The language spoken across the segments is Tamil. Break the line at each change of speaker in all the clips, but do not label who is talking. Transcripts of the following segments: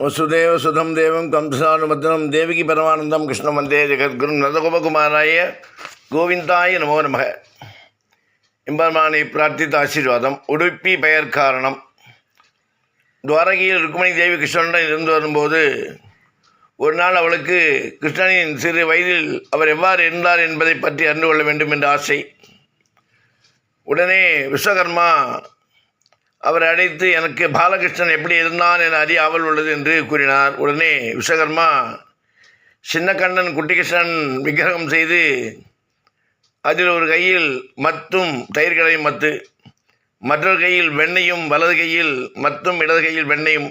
வசுதேவ சுதம் தேவம் கம்சானுமத்தனம் தேவகி பரமானந்தம் கிருஷ்ண வந்தே ஜெகத்குரு நந்தகோபகுமாராய கோவிந்தாய நமோ நமக இம்பர்மானை பிரார்த்தித்த ஆசீர்வாதம் உடுப்பி பெயர் காரணம். துவாரகையில் ருக்மணி தேவி கிருஷ்ணனுடன் இருந்து வரும்போது ஒரு நாள் அவளுக்கு கிருஷ்ணனின் சிறு வயதில் அவர் எவ்வாறு இருந்தார் என்பதை பற்றி அறிந்து கொள்ள வேண்டும் என்ற ஆசை. உடனே விஸ்வகர்மா அவரை அழைத்து எனக்கு பாலகிருஷ்ணன் எப்படி இருந்தான் என அறிய ஆவல் உள்ளது என்று கூறினார். உடனே விஸ்வகர்மா சின்னக்கண்ணன் குட்டிகிருஷ்ணன் விக்கிரகம் செய்து அதில் ஒரு கையில் மத்தும் தயிர்களை மத்து மற்றொரு கையில் வெண்ணையும் வலது கையில் மத்தும் இடது கையில் வெண்ணையும்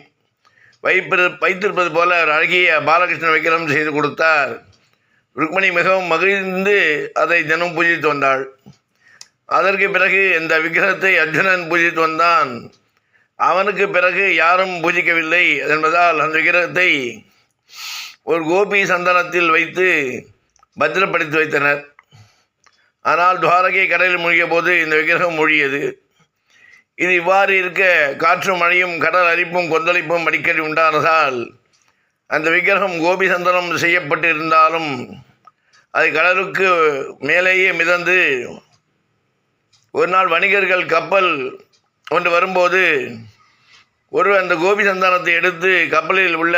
வைப்பிரு வைத்திருப்பது போல ஒரு அழகிய பாலகிருஷ்ணன் விக்கிரகம் செய்து கொடுத்தார். ருக்மணி மிகவும் மகிழ்ந்து அதை தினம் பூஜித்து வந்தாள். அதற்கு பிறகு இந்த விக்கிரகத்தை அர்ஜுனன் பூஜித்து வந்தான். அவனுக்கு பிறகு யாரும் பூஜிக்கவில்லை என்பதால் அந்த விக்கிரகத்தை ஒரு கோபி சந்தனத்தில் வைத்து பத்திரப்படுத்தி வைத்தனர். ஆனால் துவாரகை கடலில் மூழ்கிய போது இந்த விக்கிரகம் மூழ்கியது. இது இவ்வாறு இருக்க காற்றும் மழையும் கடல் அரிப்பும் கொந்தளிப்பும் அடிக்கடி உண்டானதால் அந்த விக்கிரகம் கோபி சந்தனம் செய்யப்பட்டு இருந்தாலும் அது கடலுக்கு மேலேயே மிதந்து ஒரு நாள் வணிகர்கள் கப்பல் கொண்டு வரும்போது ஒரு அந்த கோபி சந்தானத்தை எடுத்து கப்பலில் உள்ள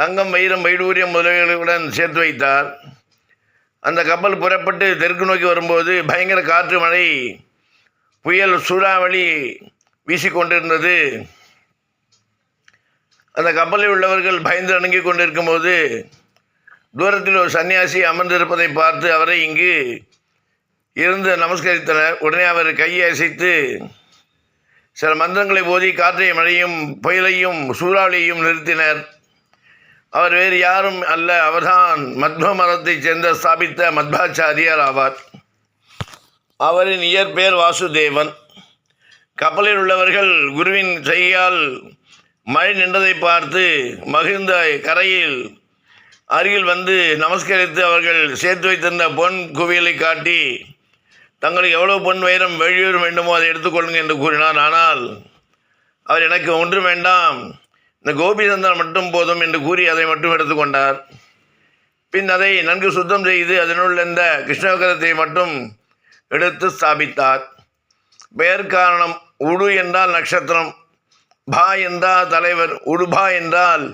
தங்கம் வைரம் வைடூரியம் முதலீடுகளுடன் சேர்த்து வைத்தார். அந்த கப்பல் புறப்பட்டு தெற்கு நோக்கி வரும்போது பயங்கர காற்று மழை புயல் சூறாவளி வீசிக்கொண்டிருந்தது அந்த கப்பலில் உள்ளவர்கள் பயந்து அணுகி கொண்டிருக்கும்போது தூரத்தில் ஒரு சன்னியாசி அமர்ந்திருப்பதை பார்த்து அவரை இங்கு இருந்து நமஸ்கரித்தனர். உடனே அவர் கையை அசைத்து சில மந்திரங்களை ஓதி காற்றை மழையும் புயலையும் சூறாவளியையும் நிறுத்தினர். அவர் வேறு யாரும் அல்ல. அவர்தான் மத்வ மரத்தைச் சேர்ந்த ஸ்தாபித்த மத்வாச்சாரியார் ஆவார். அவரின் இயற்பெயர் வாசுதேவன். கப்பலில் உள்ளவர்கள் குருவின் செய்யால் மழை நின்றதை பார்த்து மகிழ்ந்த கரையில் அருகில் வந்து நமஸ்கரித்து அவர்கள் சேர்த்து வைத்திருந்த பொன் குவியலை காட்டி தங்களுக்கு எவ்வளவு பொன் வைரம் வெளியூர் வேண்டுமோ அதை எடுத்துக்கொள்ளுங்க என்று கூறினார். ஆனால் அவர் எனக்கு ஒன்று வேண்டாம். இந்த கோபி சந்தனம் மட்டும் போதும் என்று கூறி அதை மட்டும் எடுத்துக்கொண்டார் பின் அதை நன்கு சுத்தம் செய்து அதனுள் இருந்த கிருஷ்ணகரத்தை மட்டும் எடுத்து ஸ்தாபித்தார். பெயர் காரணம் உடு என்றால் நட்சத்திரம் பா என்றால் தலைவர் உடுபா என்றால்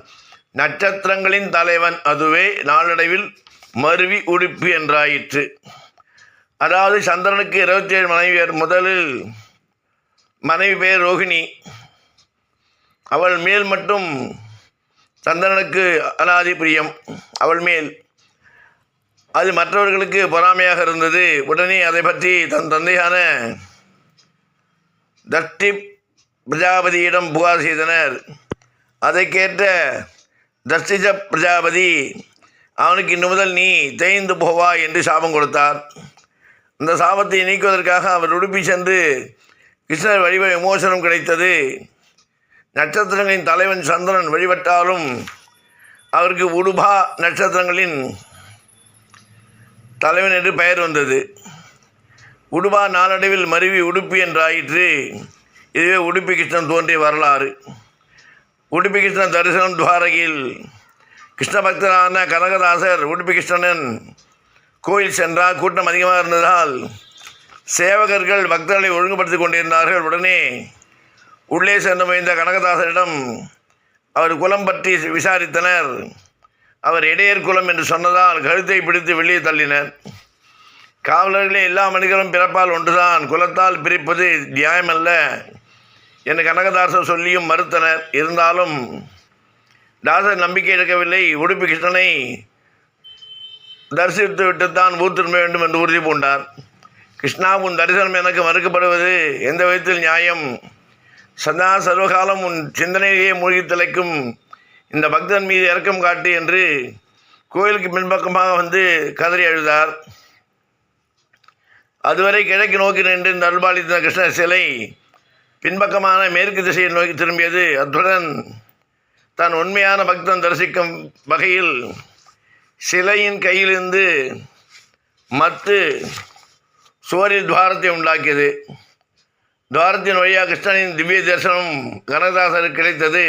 நட்சத்திரங்களின் தலைவன் அதுவே நாளடைவில் மருவி உடுப்பு என்றாயிற்று. அதாவது சந்திரனுக்கு இருபத்தி ஏழு மனைவியர் முதலில் மனைவி பெயர் ரோஹிணி. அவள் மேல் மட்டும் சந்திரனுக்கு அனாதி பிரியம். அவள் மேல். அது மற்றவர்களுக்கு பொறாமையாக இருந்தது. உடனே அதை பற்றி தன் தந்தையான தஷ்டி பிரஜாபதியிடம் புகார் செய்தனர். அதை கேட்ட தஷ்டிஜ பிரஜாபதி அவனுக்கு இன்று முதல் நீ தேய்ந்து போவா என்று சாபம் கொடுத்தார். இந்த சாபத்தை நீக்குவதற்காக அவர் உடுப்பி சென்று கிருஷ்ணர் வழிப விமோசனம் கிடைத்தது. நட்சத்திரங்களின் தலைவன் சந்திரன் வழிபட்டாலும் அவருக்கு உடுபா நட்சத்திரங்களின் தலைவன் என்று பெயர் வந்தது. உடுபா நாளடைவில் மருவி உடுப்பி என்றாயிற்று. இதுவே உடுப்பி கிருஷ்ணன் தோன்றிய வரலாறு. உடுப்பி கிருஷ்ணன் தரிசனம் துவாரகையில் கிருஷ்ண பக்தரான கனகதாசர் உடுப்பி கிருஷ்ணனன் கோயில் சென்றால் கூட்டம் அதிகமாக இருந்ததால் சேவகர்கள் பக்தர்களை ஒழுங்குபடுத்தி கொண்டிருந்தார்கள். உடனே உள்ளே சென்று முயன்ற கனகதாசரிடம் அவர் குலம் பற்றி விசாரித்தனர். அவர் இடையர் குலம் என்று சொன்னதால் கழுத்தை பிடித்து வெளியே தள்ளினர். காவலர்களே எல்லா மனிதர்களும் பிறப்பால் ஒன்றுதான். குலத்தால் பிரிப்பது நியாயமல்ல என்று கனகதாசர் சொல்லியும் மறுத்தனர். இருந்தாலும் தாசர் நம்பிக்கை எடுக்கவில்லை. உடுப்பி கிருஷ்ணனை தரிசித்து விட்டுத்தான் ஊர் திரும்ப வேண்டும் என்று உறுதி பூண்டார். கிருஷ்ணா உன் தரிசனம் எனக்கு மறுக்கப்படுவது எந்த விதத்தில் நியாயம்? சதா சர்வகாலம் உன் சிந்தனையிலேயே மூழ்கி திளைக்கும் இந்த பக்தன் மீது இறக்கம் காட்டு என்று கோயிலுக்கு பின்பக்கமாக வந்து கதறி அழுதார். அதுவரை கிழக்கு நோக்கி நின்று இந்த அருள்பாலித்த கிருஷ்ண சிலை பின்பக்கமான மேற்கு திசையை நோக்கி திரும்பியது. அத்துடன் தான் உண்மையான பக்தன் தரிசிக்கும் வகையில் சிலையின் கையிலிருந்து மத்து சுவரில் துவாரத்தை உண்டாக்கியது. துவாரத்தின் வழியாக கிருஷ்ணனின் திவ்ய தரிசனம் கனகதாசருக்கு கிடைத்தது.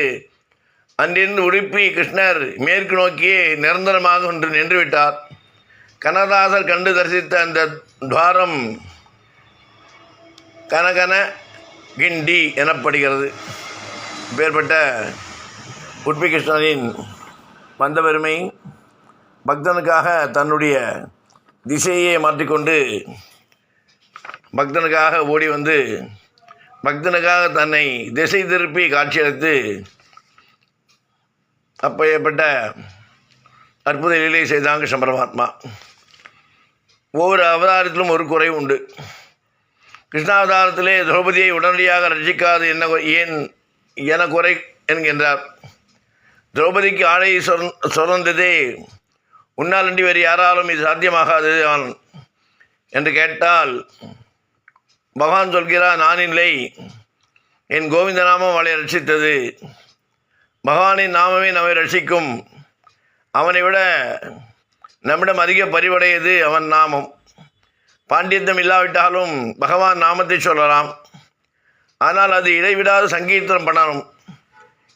அன்றிருந்து உடுப்பி கிருஷ்ணர் மேற்கு நோக்கியே நிரந்தரமாக ஒன்று நின்றுவிட்டார். கனதாசர் கண்டு தரிசித்த அந்த துவாரம் கனகன கிண்டி எனப்படுகிறது. பேர்பட்ட உடுப்பி கிருஷ்ணரின் வந்த பெருமை பக்தனுக்காக தன்னுடைய திசையே மாற்றிக்கொண்டு பக்தனுக்காக ஓடி வந்து பக்தனுக்காக தன்னை திசை திருப்பி காட்சியளித்து அப்பேற்பட்ட அற்புத லீலை செய்தாங்க சம்பரமாத்மா. பரமாத்மா ஒவ்வொரு அவதாரத்திலும் ஒரு குறை உண்டு. கிருஷ்ணாவதாரத்திலே திரௌபதியை உடனடியாக ரட்சிக்காது என்ன ஏன் என குறை என்கின்றார். திரௌபதிக்கு ஆடை சொல் உன்னாலன்றி வேறு யாராலும் இது சாத்தியமாகாது அவன் என்று கேட்டால் பகவான் சொல்கிறார் நான் இல்லை என் கோவிந்த நாமம் அவளை ரட்சித்தது. பகவானின் நாமமே நம்மை ரட்சிக்கும். அவனை விட நம்மிடம் அதிக பரிவடையது அவன் நாமம். பாண்டியத்தம் இல்லாவிட்டாலும் பகவான் நாமத்தை சொல்லலாம். ஆனால் அது இடைவிடாத சங்கீர்த்தனம் பண்ணணும்.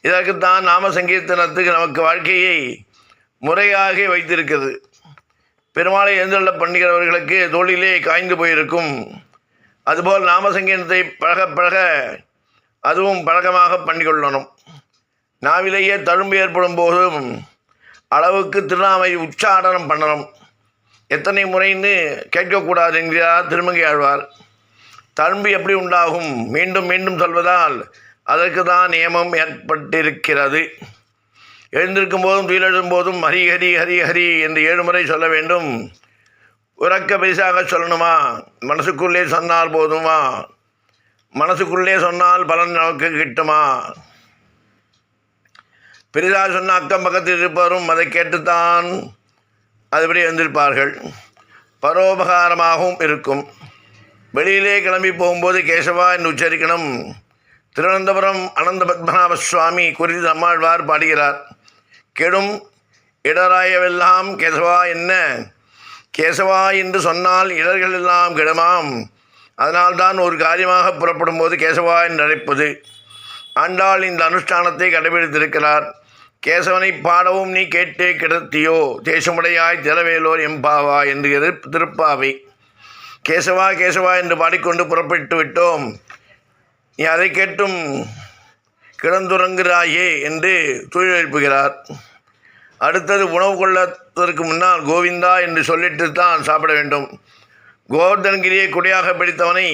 இதற்குத்தான் நாம சங்கீர்த்தனத்துக்கு நமக்கு வாழ்க்கையை முறையாக வைத்திருக்கிறது. பெருமாளை எழுந்துள்ள பண்ணுகிறவர்களுக்கு தொழிலே காய்ந்து போயிருக்கும். அதுபோல் நாமசங்கீனத்தை பழக பழக அதுவும் பழக்கமாக பண்ணிக்கொள்ளணும். நாவிலேயே தழும்பு ஏற்படும் போதும் அளவுக்கு திருநாமை உச்சாடனம் பண்ணணும். எத்தனை முறைன்னு கேட்கக்கூடாது என்கிறார் திருமங்கை ஆழ்வார். தழும்பு எப்படி உண்டாகும்? மீண்டும் மீண்டும் சொல்வதால் அதற்கு தான் நியமம் ஏற்பட்டிருக்கிறது. எழுந்திருக்கும் போதும் துயிலெழுதும் போதும் ஹரி ஹரி ஹரி ஹரி என்று ஏழு முறை சொல்ல வேண்டும். உறக்க பெரிசாக சொல்லணுமா? மனசுக்குள்ளே சொன்னால் போதுமா? மனசுக்குள்ளே சொன்னால் பலன் நமக்கு கிட்டுமா? பெரிதாக சொன்ன அக்கம் பக்கத்தில் இருப்பவரும் அதை கேட்டுத்தான் அதுபடி எழுந்திருப்பார்கள். பரோபகாரமாகவும் இருக்கும். வெளியிலே கிளம்பி போகும்போது கேசவா என்று உச்சரிக்கணும். திருவனந்தபுரம் அனந்த பத்மநாப சுவாமி குறித்து நம்மாழ்வார் பாடுகிறார். கெடும் இடராயவெல்லாம் கேசவா என்ன? கேசவா என்று சொன்னால் இடர்கள் எல்லாம் கெடுமாம். அதனால்தான் ஒரு காரியமாக புறப்படும் போது கேசவா என்று அழைப்பது. ஆண்டாள் இந்த அனுஷ்டானத்தை கடைபிடித்திருக்கிறார். கேசவனை பாடவும் நீ கேட்டே கிடத்தியோ? தேசமுடையாய் திறவேலோர் எம்பாவா என்று திருப்பாவை. கேசவா கேசவா என்று பாடிக்கொண்டு புறப்பட்டு விட்டோம். நீ அதை கேட்டும். கிடந்துறங்குகிறாயே என்று துயில் அடுத்தது உணவு கொள்ளதற்கு முன்னால் கோவிந்தா என்று சொல்லிட்டு தான் சாப்பிட வேண்டும். கோவர்தன்கிரியை குடியாக பிடித்தவனை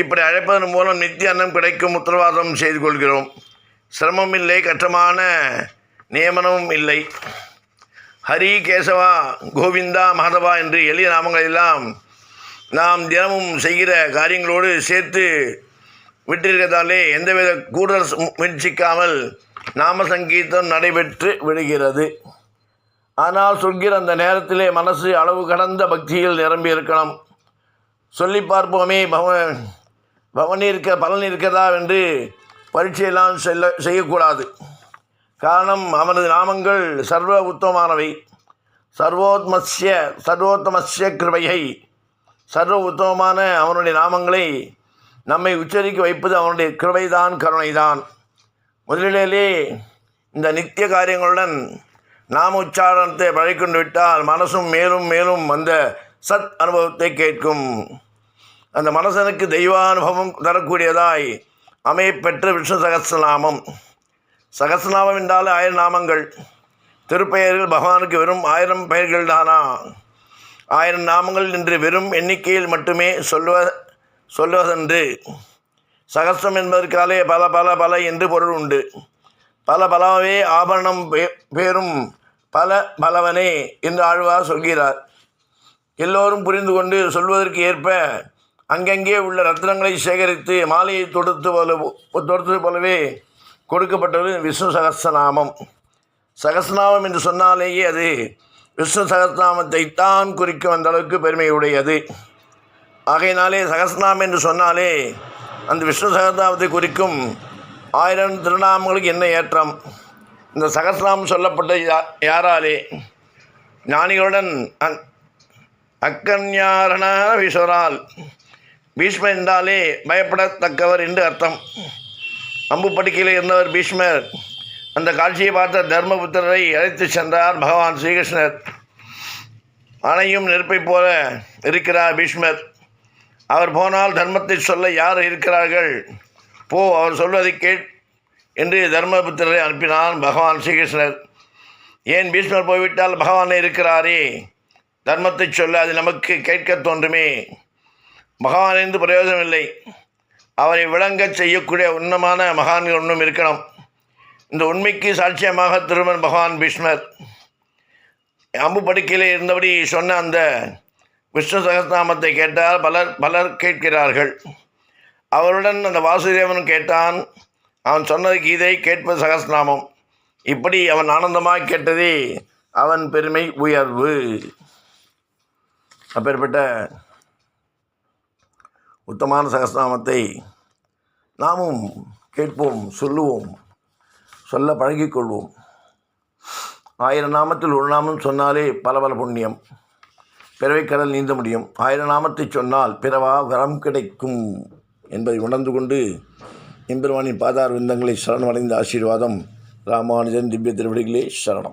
இப்படி அழைப்பதன் மூலம் நித்திய அன்னம் கிடைக்கும் உத்தரவாதம் செய்து கொள்கிறோம். சிரமம் இல்லை கஷ்டமான நியமனமும் இல்லை. ஹரி கேசவா கோவிந்தா மாதவா என்று எளிய நாமங்கள் எல்லாம் நாம் தினமும் செய்கிற காரியங்களோடு சேர்த்து விட்டிருக்கிறதாலே எந்தவித கூடுதல் சு- முயற்சிக்காமல் நாம சங்கீதம் நடைபெற்று விடுகிறது. ஆனால் சொல்கிற அந்த நேரத்திலே மனசு அளவு கடந்த பக்தியில் நிரம்பி இருக்கணும். சொல்லி பார்ப்போமே பவன் பவனி இருக்க பலன் இருக்கிறதா என்று பரீட்சையெல்லாம் செல்ல செய்யக்கூடாது. காரணம் அவனது நாமங்கள் சர்வ உத்தமமானவை சர்வோத்மஸ்ய சர்வோத்தமஸ்ய கிருபையை சர்வ உத்தமமான அவனுடைய நாமங்களை நம்மை உச்சரிக்க வைப்பது அவனுடைய கிருவைதான் கருணைதான். முதலிலே இந்த நித்திய காரியங்களுடன் நாம் உச்சாரணத்தை பழகிக்கொண்டு விட்டால் மனசும் மேலும் மேலும் அந்த சத் அனுபவத்தை கேட்கும். அந்த மனசனுக்கு தெய்வானுபவம் தரக்கூடியதாய் அமையப்பெற்ற விஷ்ணு சகஸ்ரநாமம் சகஸ்ரநாமம் என்றால் ஆயிரம் நாமங்கள். திருப்பெயர்கள் பகவானுக்கு வெறும் ஆயிரம் பெயர்கள் தானா ஆயிரம் நாமங்கள் என்று வெறும் எண்ணிக்கையில் மட்டுமே சொல்வ சொல்வதென்று சகஸ்ரம் என்பதற்காலே பல பல பல என்று பொருள் உண்டு. பல பலவே ஆபரணம் பேரும் பல பலவனே என்று ஆழ்வார் சொல்கிறார். எல்லோரும் புரிந்து கொண்டு சொல்வதற்கு ஏற்ப அங்கங்கே உள்ள ரத்னங்களை சேகரித்து மாலையை தொடுத்து போல தொடுத்தது போலவே கொடுக்கப்பட்டது விஷ்ணு சகஸ்ரநாமம் சகஸ்நாமம் என்று சொன்னாலேயே அது விஷ்ணு சகஸ்நாமத்தை தான் குறிக்கும் அந்த அளவுக்கு பெருமையுடையது. ஆகையினாலே சகஸ்ரநாமம் என்று சொன்னாலே அந்த விஷ்ணு சகஸ்ரநாமத்தை குறிக்கும் ஆயிரம் திருநாமங்களுக்கு என்ன ஏற்றம்? இந்த சகஸ்ரநாமம் சொல்லப்பட்ட யா- யாராலே? ஞானிகளுடன் அந் அக்கன்யாரண விஸ்வரால். பீஷ்மர் என்றாலே பயப்படத்தக்கவர் என்று அர்த்தம். அம்பு படுக்கையில் இருந்தவர் பீஷ்மர் அந்த காட்சியை பார்த்த தர்மபுத்திரரை அழைத்து சென்றார் பகவான் ஸ்ரீகிருஷ்ணர். அணையும் நெருப்பைப் போல இருக்கிறார் பீஷ்மர். அவர் போனால் தர்மத்தை சொல்ல யார் இருக்கிறார்கள்? போ அவர் சொல்வதை கேட் என்று தர்மபுத்திரரை அனுப்பினான் பகவான் ஸ்ரீகிருஷ்ணர். ஏன் பீஷ்மர் போய்விட்டால் பகவானே இருக்கிறாரே? தர்மத்தை சொல்ல அது நமக்கு கேட்க தோன்றுமே. பகவான் என்று பிரயோஜனம் இல்லை அவரை விளங்கச் செய்யக்கூடிய உன்னமான மகான்கள் ஒன்றும் இருக்கணும். இந்த உண்மைக்கு சாட்சியமாக திருமன் பகவான் பீஷ்மர். அம்பு படுக்கையில் இருந்தபடி சொன்ன அந்த விஷ்ணு சகஸ்நாமத்தை கேட்டால் பலர் பலர் கேட்கிறார்கள். அவருடன் அந்த வாசுதேவன் கேட்டான் அவன் சொன்னது கீதை கேட்பது சகஸ்நாமம் இப்படி அவன் ஆனந்தமாக கேட்டதே அவன் பெருமை உயர்வு. அப்பேற்பட்ட உத்தமான சகஸ்நாமத்தை நாமும் கேட்போம் சொல்லுவோம் சொல்ல பழகிக்கொள்வோம் ஆயிரம் நாமத்தில் ஒரு நாமம் சொன்னாலே பல பல புண்ணியம். பிறவை கடல் நீந்த முடியும். ஆயிரம் நாமத்தை சொன்னால் பிறவா வரம் கிடைக்கும் என்பதை உணர்ந்து கொண்டு எம்பெருமானின் பாதார் விந்தங்களை சரணமடைந்த ஆசீர்வாதம் ராமானுஜன் திவ்ய திருவடிகளே சரணம்.